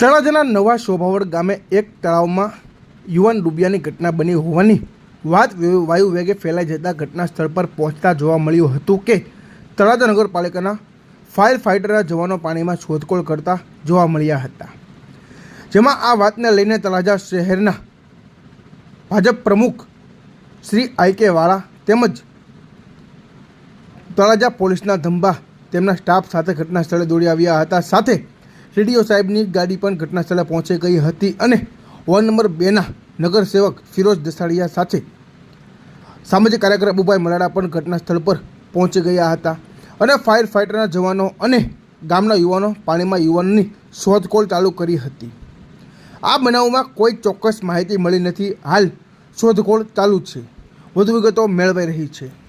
તળાજાના નવા શોભાવડ ગામે એક તળાવમાં યુવાન ડૂબ્યાની ઘટના બની હોવાની વાત વાયુ વેગે ફેલાઈ જતા ઘટના સ્થળ પર પહોંચતા જોવા મળ્યું હતું કે તળાજા નગરપાલિકાના ફાયર ફાઇટરના જવાનો પાણીમાં શોધખોળ કરતા જોવા મળ્યા હતા. જેમાં આ વાતને લઈને તળાજા શહેરના ભાજપ પ્રમુખ શ્રી આઈ વાળા તેમજ તળાજા પોલીસના ધંબા તેમના સ્ટાફ સાથે ઘટના સ્થળે દોડી આવ્યા હતા. સાથે રેડિયો સાહેબની ગાડી પણ ઘટના સ્થળે પહોંચી ગઈ હતી અને વોર્ડ નંબર બેના નગરસેવક ફિરોજ દસાડિયા સાથે સામાજિક કાર્યકર અબુભાઈ મલાડા પણ ઘટના સ્થળ પર પહોંચી ગયા હતા. અને ફાયર ફાઇટરના જવાનો અને ગામના યુવાનો, પાણીમાં યુવાનની શોધખોળ ચાલુ કરી હતી. આ બનાવમાં કોઈ ચોક્કસ માહિતી મળી નથી. હાલ શોધખોળ ચાલુ છે. વધુ વિગતો મેળવાઈ રહી છે.